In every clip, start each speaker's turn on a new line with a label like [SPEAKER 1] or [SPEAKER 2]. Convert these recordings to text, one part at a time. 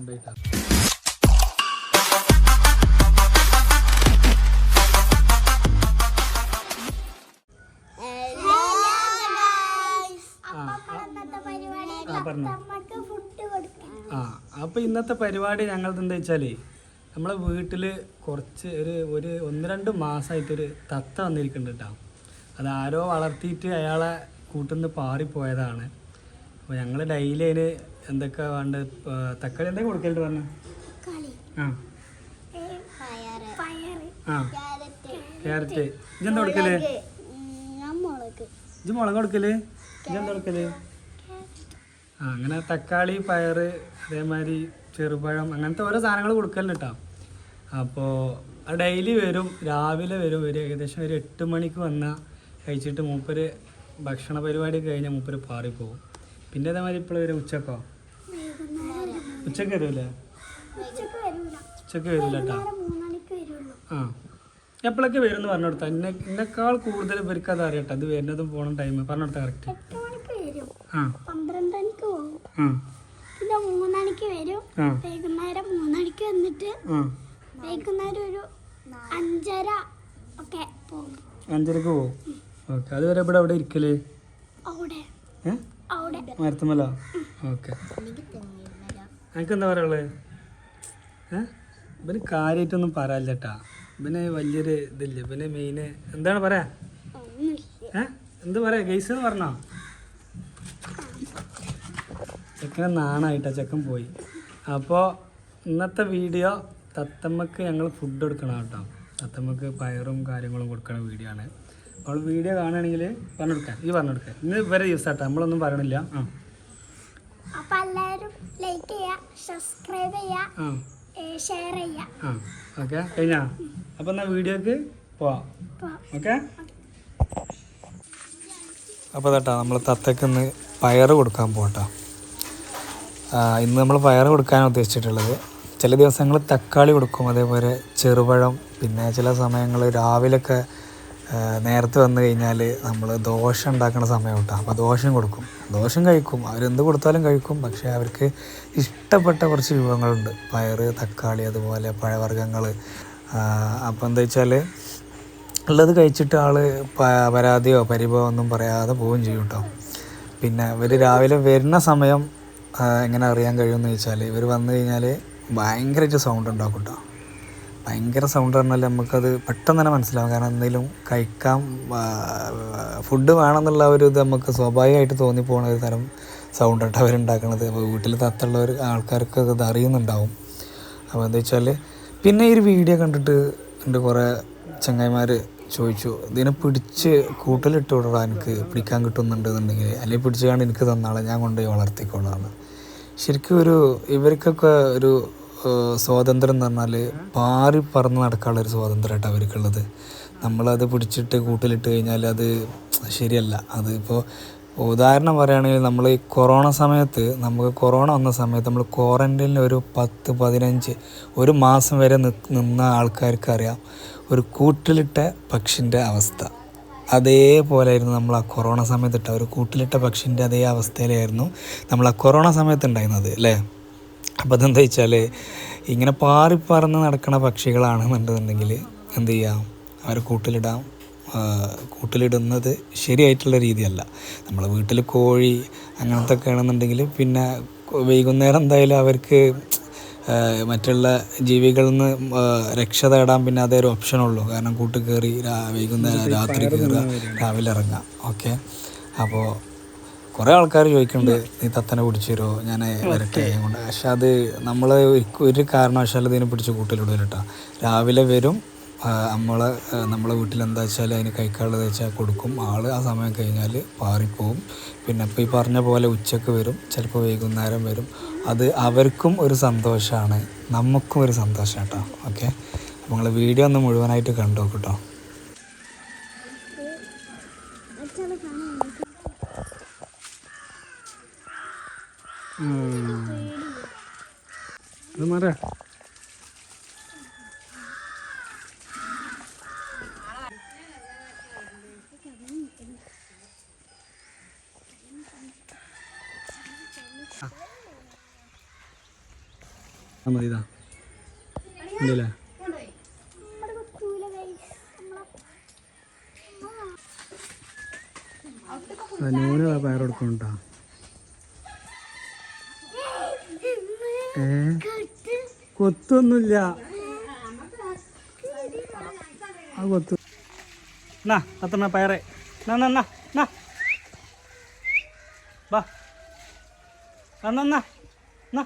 [SPEAKER 1] ഉണ്ടായിട്ടാ ആ ഇന്നത്തെ പരിപാടി ഞങ്ങളത് എന്താ വെച്ചാലേ നമ്മളെ വീട്ടിൽ കുറച്ച് ഒരു ഒരു ഒന്ന് രണ്ട് മാസമായിട്ടൊരു തത്ത വന്നിരിക്കുന്നുണ്ട് കേട്ടോ അത് ആരോ വളർത്തിയിട്ട് അയാളെ കൂട്ടുനിന്ന് പാറിപ്പോയതാണ്. അപ്പോൾ ഞങ്ങൾ ഡെയിലി അതിന് എന്തൊക്കെ വേണ്ട? തക്കാളി എന്തൊക്കെ കൊടുക്കലുണ്ട് പറഞ്ഞു? ആ. ആ. ക്യാരറ്റ്. ഇജെന്താ കൊടുക്കൽ? ഇജ് മുളക്. കൊടുക്കൽ? ഇജെന്താ കൊടുക്കൽ? ആ അങ്ങനെ തക്കാളി പയറ് അതേമാതിരി ചെറുപഴം അങ്ങനത്തെ ഓരോ സാധനങ്ങൾ കൊടുക്കലുണ്ട് കേട്ടോ അപ്പോൾ ആ ഡെയിലി വരും രാവിലെ വരും. ഒരു ഏകദേശം ഒരു എട്ട് മണിക്ക് വന്നാൽ കഴിച്ചിട്ട് മൂപ്പര് ഭക്ഷണ പരിപാടി കഴിഞ്ഞാൽ മൂപ്പര് പാറിപ്പോവും. പിന്നെ അതേമാതിരി ഇപ്പോൾ ഒരു ഉച്ചക്കോ? ഉച്ചയ്ക്ക് വരൂലേ ഉച്ചയ്ക്ക് വരൂല കേട്ടോ ആ. എപ്പോഴൊക്കെ വരും പറഞ്ഞു കൊടുത്താൽ എന്നെ എന്നെക്കാൾ കൂടുതൽ ഇവർക്ക് അത് അറിയട്ടെ. അത് വരുന്നതും പോണ ടൈം പറഞ്ഞു കൊടുത്താൽ കറക്റ്റ് ആ.
[SPEAKER 2] പോകും. പിന്നെ മൂന്നണിക്ക് വരും. വൈകുന്നേരം മൂന്നണിക്ക് വന്നിട്ട് വൈകുന്നേരം ഒരു അഞ്ചര ഒക്കെ പോകും.
[SPEAKER 1] അഞ്ചരക്ക് പോകും. ഓക്കെ. അതുവരെ ഇവിടെ അവിടെ. ഇരിക്കൽ
[SPEAKER 2] അവിടെ.
[SPEAKER 1] മരത്തുമല? ഓക്കെ. എനിക്ക് എന്താ പറയുള്ളത് ഏ? ഇവന് കാര്യമായിട്ടൊന്നും പറയാല്ല കേട്ടാ ഇവന് വലിയൊരു ഇതില്ല ഇവന് മെയിന് എന്താണ് പറയാ? ഏ? എന്ത് പറയാ? ഗെയ്സ് എന്ന് പറഞ്ഞോ? ചെക്കനെ നാണായിട്ടാ ചെക്കൻ പോയി. അപ്പോൾ ഇന്നത്തെ വീഡിയോ തത്തമ്മക്ക് ഞങ്ങൾ ഫുഡ് കൊടുക്കണം കേട്ടോ. തത്തമ്മക്ക് പയറും കാര്യങ്ങളും കൊടുക്കണ വീഡിയോ ആണ്. അപ്പോൾ വീഡിയോ കാണുകയാണെങ്കിൽ പറഞ്ഞു കൊടുക്കാം. ഈ പറഞ്ഞു കൊടുക്കാം. ഇന്ന് വരെ ദിവസം കേട്ടോ നമ്മളൊന്നും പറയണില്ല. ആ
[SPEAKER 2] ലൈക്ക് ചെയ്യുക സബ്സ്ക്രൈബ് ചെയ്യുക ഷെയർ ചെയ്യുക
[SPEAKER 1] ആ ഓക്കെ കഴിഞ്ഞാ? അപ്പോൾ എന്നാൽ വീഡിയോക്ക് പോവാം. ഓക്കെ? അപ്പോൾ തട്ടാ നമ്മൾ തത്തക്ക് ഇന്ന് പയറ് കൊടുക്കാൻ പോകട്ടോ ഇന്ന് നമ്മൾ പയറ് കൊടുക്കാൻ ഉദ്ദേശിച്ചിട്ടുള്ളത് ചില ദിവസങ്ങൾ തക്കാളി കൊടുക്കും അതേപോലെ ചെറുപഴം പിന്നെ ചില സമയങ്ങൾ രാവിലെയൊക്കെ നേരത്തെ വന്നു കഴിഞ്ഞാൽ നമ്മൾ ദോശ ഉണ്ടാക്കുന്ന സമയം കേട്ടോ അപ്പോൾ ദോശയും കൊടുക്കും. ദോശയും കഴിക്കും. അവരെന്ത് കൊടുത്താലും കഴിക്കും. പക്ഷേ അവർക്ക് ഇഷ്ടപ്പെട്ട കുറച്ച് വിഭവങ്ങളുണ്ട്. പയർ തക്കാളി അതുപോലെ പഴവർഗങ്ങൾ അപ്പോൾ എന്താ വെച്ചാൽ ഉള്ളത് കഴിച്ചിട്ട് ആൾ പരാതിയോ പരിഭവോ ഒന്നും പറയാതെ പോവുകയും ചെയ്യും കേട്ടോ പിന്നെ ഇവർ രാവിലെ വരുന്ന സമയം എങ്ങനെ അറിയാൻ കഴിയുമെന്ന് ചോദിച്ചാൽ ഇവർ വന്നു കഴിഞ്ഞാൽ ഭയങ്കരമായിട്ട് സൗണ്ട് ഉണ്ടാക്കും കേട്ടോ ഭയങ്കര സൗണ്ട് പറഞ്ഞാൽ നമുക്കത് പെട്ടെന്ന് തന്നെ മനസ്സിലാവും. കാരണം എന്തെങ്കിലും കഴിക്കാൻ ഫുഡ് വേണമെന്നുള്ള ഒരു ഇത് നമുക്ക് സ്വാഭാവികമായിട്ട് തോന്നിപ്പോണ ഒരു തരം സൗണ്ട് ആയിട്ട് അവരുണ്ടാക്കണത്. അപ്പോൾ വീട്ടിൽ തത്തുള്ള ഒരു ആൾക്കാർക്ക് അത് അറിയുന്നുണ്ടാവും. അപ്പോൾ എന്താ വെച്ചാൽ പിന്നെ ഈ ഒരു വീഡിയോ കണ്ടിട്ട് ഉണ്ട് കുറേ ചങ്ങായിമാർ ചോദിച്ചു ഇതിനെ പിടിച്ച് കൂട്ടിലിട്ട് വിടാൻ എനിക്ക് പിടിക്കാൻ കിട്ടുന്നുണ്ടെന്നുണ്ടെങ്കിൽ അല്ലെങ്കിൽ പിടിച്ചുകൊണ്ട് കാണി എനിക്ക് തന്നാളെ ഞാൻ കൊണ്ടുപോയി വളർത്തിക്കോളാന്ന്. ശരിക്കും ഒരു ഇവർക്കൊക്കെ ഒരു സ്വാതന്ത്ര്യം എന്ന് പറഞ്ഞാൽ പാറി പറന്ന് നടക്കാനുള്ള ഒരു സ്വാതന്ത്ര്യമായിട്ട് അവർക്കുള്ളത്. നമ്മളത് പിടിച്ചിട്ട് കൂട്ടിലിട്ട് കഴിഞ്ഞാൽ അത് ശരിയല്ല. അതിപ്പോൾ ഉദാഹരണം പറയുകയാണെങ്കിൽ നമ്മൾ ഈ കൊറോണ സമയത്ത് നമുക്ക് കൊറോണ വന്ന സമയത്ത് നമ്മൾ ക്വാറന്റൈനിൽ ഒരു പത്ത് പതിനഞ്ച് ഒരു മാസം വരെ നിന്ന ആൾക്കാർക്ക് അറിയാം ഒരു കൂട്ടിലിട്ട പക്ഷിന്റെ അവസ്ഥ. അതേപോലെയായിരുന്നു നമ്മൾ ആ കൊറോണ സമയത്തിട്ട ഒരു കൂട്ടിലിട്ട പക്ഷിന്റെ അതേ അവസ്ഥയിലായിരുന്നു നമ്മൾ ആ കൊറോണ സമയത്ത് ഉണ്ടായിരുന്നത് അല്ലേ? അപ്പോൾ അതെന്താ വെച്ചാൽ ഇങ്ങനെ പാറി പറന്ന് നടക്കുന്ന പക്ഷികളാണെന്നുണ്ടെന്നുണ്ടെങ്കിൽ എന്ത് ചെയ്യാം? അവർ കൂട്ടിലിടാം. കൂട്ടിലിടുന്നത് ശരിയായിട്ടുള്ള രീതിയല്ല. നമ്മൾ വീട്ടിൽ കോഴി അങ്ങനത്തെ ഒക്കെ ആണെന്നുണ്ടെങ്കിൽ പിന്നെ വൈകുന്നേരം എന്തായാലും അവർക്ക് മറ്റുള്ള ജീവികളിൽ നിന്ന് രക്ഷ തേടാൻ പിന്നെ അതേ ഒരു ഓപ്ഷനുള്ളൂ. കാരണം കൂട്ട് കയറി വൈകുന്നേരം രാത്രി കയറുക രാവിലെ ഇറങ്ങാം ഓക്കെ? അപ്പോൾ കുറേ ആൾക്കാർ ചോദിക്കുന്നുണ്ട് നീ തത്തനെ പിടിച്ചു തരുമോ ഞാൻ വരട്ടെ. കൊണ്ട് പക്ഷെ അത് നമ്മൾ ഒരു കാരണവശാലും ഇതിനെ പിടിച്ച് കൂട്ടിലൂടെ കേട്ടോ രാവിലെ വരും നമ്മളെ നമ്മളെ വീട്ടിൽ എന്താ വെച്ചാൽ അതിന് കഴിക്കാനുള്ളത് വെച്ചാൽ കൊടുക്കും. ആൾ ആ സമയം കഴിഞ്ഞാൽ പാറിപ്പോവും. പിന്നെ ഇപ്പോൾ ഈ പറഞ്ഞ പോലെ ഉച്ചയ്ക്ക് വരും ചിലപ്പോൾ വൈകുന്നേരം വരും. അത് അവർക്കും ഒരു സന്തോഷമാണ് നമുക്കും ഒരു സന്തോഷം കേട്ടോ ഓക്കെ? അപ്പോൾ നിങ്ങൾ വീഡിയോ ഒന്ന് മുഴുവനായിട്ട് കണ്ടു കേട്ടോ ഇത്
[SPEAKER 3] ആ. മതി ഇതാ. ഉണ്ടല്ലേ നൂന് പയർ കൊടുക്കണം കേട്ടോ ഏ
[SPEAKER 2] കട്ട്
[SPEAKER 3] കൊത്തൊന്നുമില്ല. ആ കൊത്തു. എന്നാ അത്ര പയറെ. എന്നാ എന്നാ, എന്നാ എന്നാ വാ എന്നാ എന്നാ എന്നാ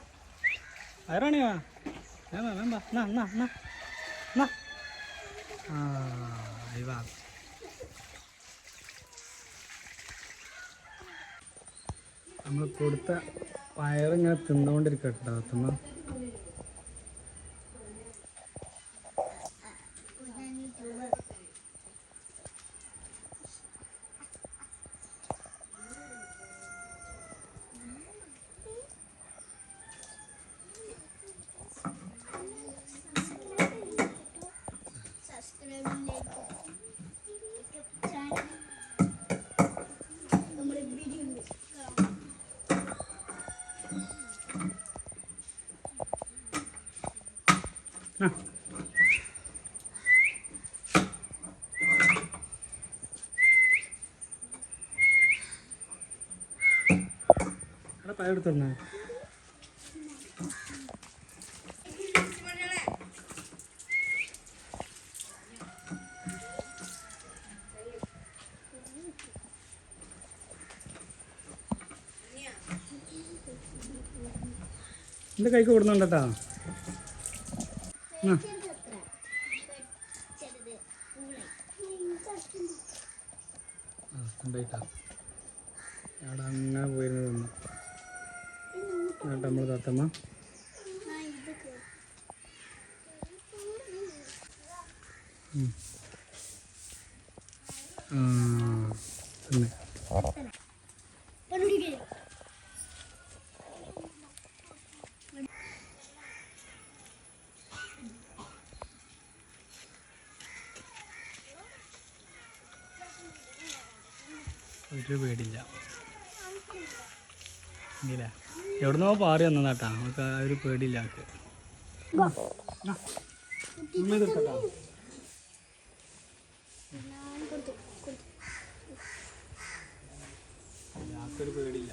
[SPEAKER 3] പയറാണി വാ. വേണ്ട വേണ്ട എന്നാ എന്നാ എന്നാ ആ നമ്മൾ കൊടുത്ത പയറിങ്ങനെ തിന്നുകൊണ്ടിരിക്കട്ടോ അത്തമ്മ എന്റെ കൈക്ക് കൊടുന്നുണ്ടട്ടാ ഉണ്ടായിട്ടാ അവിടെ അങ്ങനെ പോയിരുന്നു തിന്നു എന്നിട്ട് നമ്മൾ തത്തമ്മ? ഒരു പേടില്ല. ഇല്ല? എവിടുന്നോ പാറി വന്നതാട്ടാ. നമുക്ക് ആ ഒരു പേടിയില്ല ആൾക്ക്. ആൾക്കൊരു പേടിയില്ല.